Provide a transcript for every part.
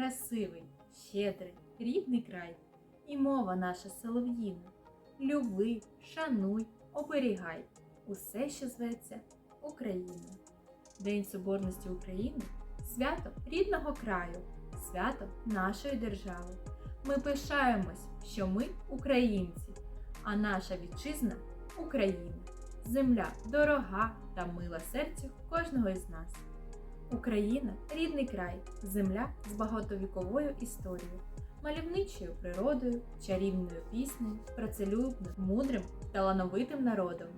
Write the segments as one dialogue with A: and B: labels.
A: красивий, щедрий, рідний край, і мова наша солов'їна. Люби, шануй, оберігай усе, що зветься Україна. День Соборності України свято рідного краю, свято нашої держави. Ми пишаємось, що ми українці, а наша вітчизна Україна. Земля дорога та мила серцю кожного із нас. Україна рідний край, земля з багатовіковою історією, мальовничою природою, чарівною піснею, працелюбним, мудрим, талановитим народом.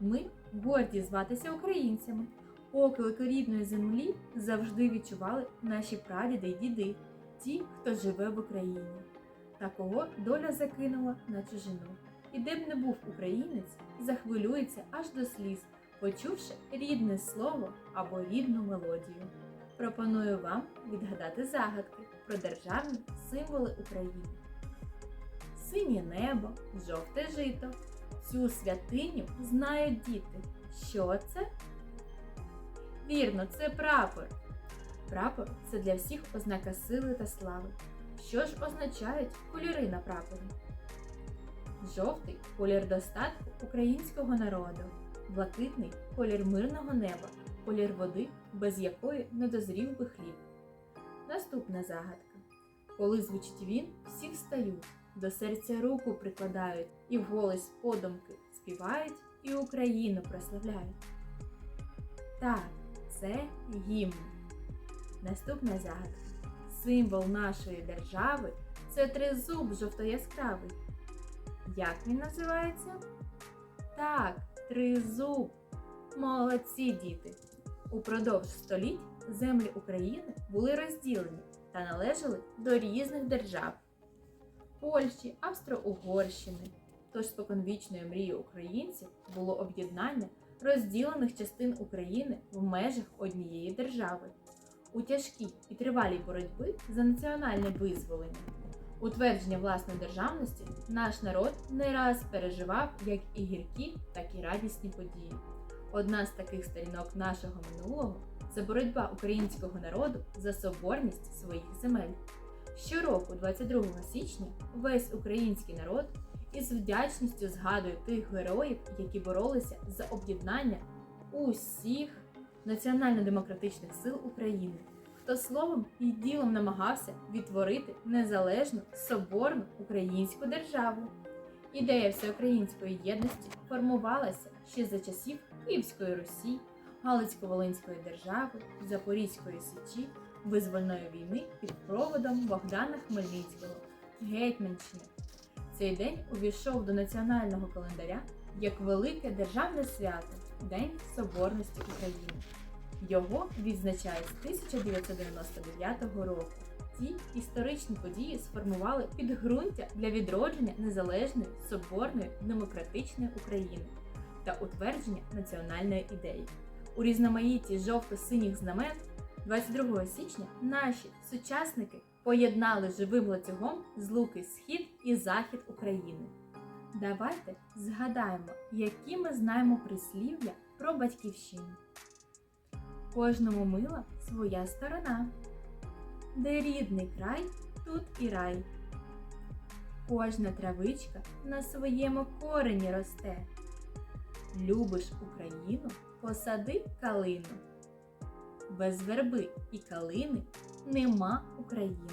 A: Ми горді зватися українцями. Поклик рідної землі завжди відчували наші прадіди й діди, ті, хто живе в Україні, та кого доля закинула на чужину. І де б не був українець, захвилюється аж до сліз, почувши рідне слово або рідну мелодію. Пропоную вам відгадати загадки про державні символи України. Синє небо, жовте жито. Цю святиню знають діти. Що це? Вірно, це прапор. Прапор це для всіх ознака сили та слави. Що ж означають кольори на прапорі? Жовтий колір достатку українського народу, блакитний колір мирного неба, колір води, без якої не дозрів би хліб. Наступна загадка. Коли звучить він, всі встають, до серця руку прикладають і вголос подумки співають і Україну прославляють. Так, це гімн. Наступна загадка. Символ нашої держави це тризуб жовто-яскравий. Як він називається? Так, тризуб. Молодці діти! Упродовж століть землі України були розділені та належали до різних держав Польщі, Австро-Угорщини. Тож споконвічною мрією українців було об'єднання розділених частин України в межах однієї держави. У тяжкій і тривалій боротьбі за національне визволення, утвердження власної державності, наш народ не раз переживав як і гіркі, так і радісні події. Одна з таких сторінок нашого минулого це боротьба українського народу за соборність своїх земель. Щороку, 22 січня, весь український народ із вдячністю згадує тих героїв, які боролися за об'єднання усіх національно-демократичних сил України, хто словом і ділом намагався відтворити незалежну соборну українську державу. Ідея всеукраїнської єдності формувалася ще за часів Київської Русі, Галицько-Волинської держави, Запорізької Січі, визвольної війни під проводом Богдана Хмельницького, Гетьманщини. Цей день увійшов до національного календаря як велике державне свято День Соборності України. Його відзначають з 1999 року. Ці історичні події сформували підґрунтя для відродження незалежної, соборної, демократичної України та утвердження національної ідеї. У різноманітті жовто-синіх знамен 22 січня наші сучасники поєднали живим ланцюгом злуки схід і захід України. Давайте згадаємо, які ми знаємо прислів'я про батьківщину. Кожному мила своя сторона. Де рідний край, тут і рай. Кожна травичка на своєму корені росте. Любиш Україну, посади калину. Без верби і калини нема України.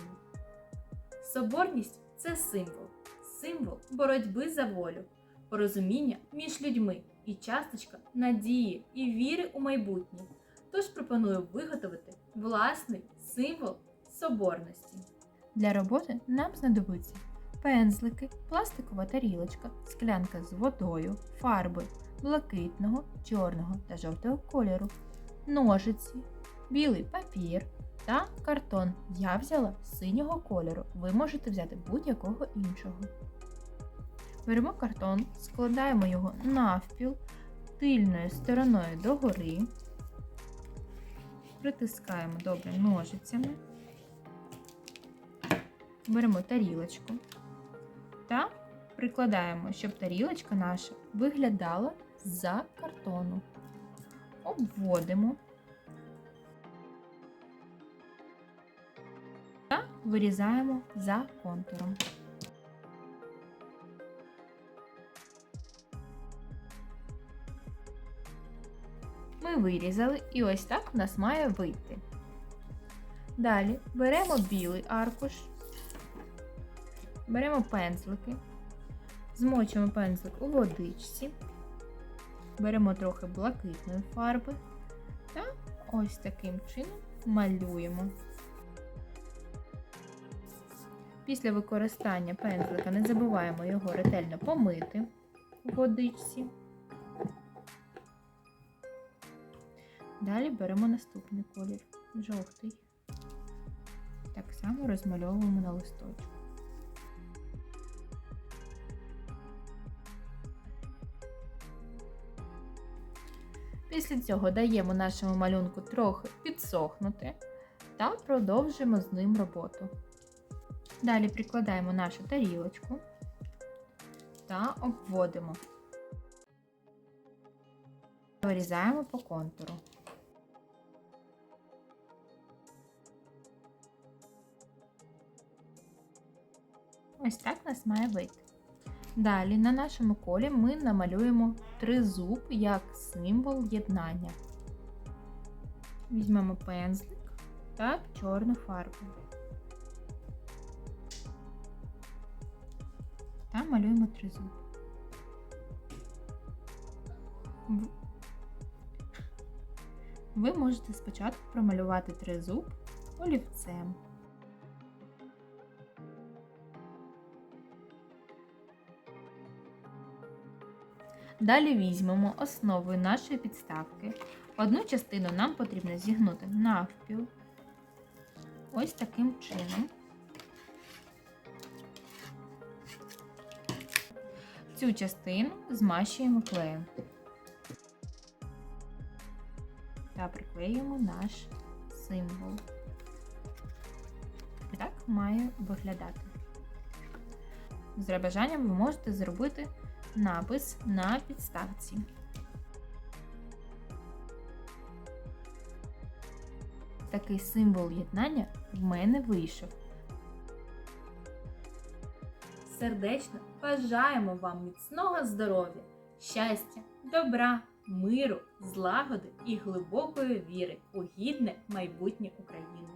A: Соборність це символ, символ боротьби за волю, порозуміння між людьми і часточка надії і віри у майбутнє. Тож пропоную виготовити власний символ соборності.
B: Для роботи нам знадобиться пензлики, пластикова тарілочка, склянка з водою, фарби блакитного, чорного та жовтого кольору, ножиці, білий папір та картон. Я взяла синього кольору. Ви можете взяти будь-якого іншого. Беремо картон, складаємо його навпіл тильною стороною догори, притискаємо добре ножицями, беремо тарілочку та прикладаємо, щоб тарілочка наша виглядала за картону. Обводимо та вирізаємо за контуром. Ми вирізали і ось так в нас має вийти. Далі беремо білий аркуш, беремо пензлики, змочимо пензлик у водичці, беремо трохи блакитної фарби та ось таким чином малюємо. Після використання пензлика не забуваємо його ретельно помити у водичці. Далі беремо наступний колір жовтий. Так само розмальовуємо на листочку. Після цього даємо нашому малюнку трохи підсохнути та продовжуємо з ним роботу. Далі прикладаємо нашу тарілочку та обводимо. Вирізаємо по контуру. Ось так у нас має вийти. Далі на нашому колі ми намалюємо тризуб як символ єднання. Візьмемо пензлик та чорну фарбу. Та малюємо тризуб. Ви можете спочатку промалювати тризуб олівцем. Далі візьмемо основою нашої підставки. Одну частину нам потрібно зігнути навпіл. Ось таким чином. Цю частину змащуємо клеєм та приклеюємо наш символ. Так має виглядати. За бажанням ви можете зробити напис на підставці. Такий символ єднання в мене вийшов.
A: Сердечно бажаємо вам міцного здоров'я, щастя, добра, миру, злагоди і глибокої віри у гідне майбутнє України.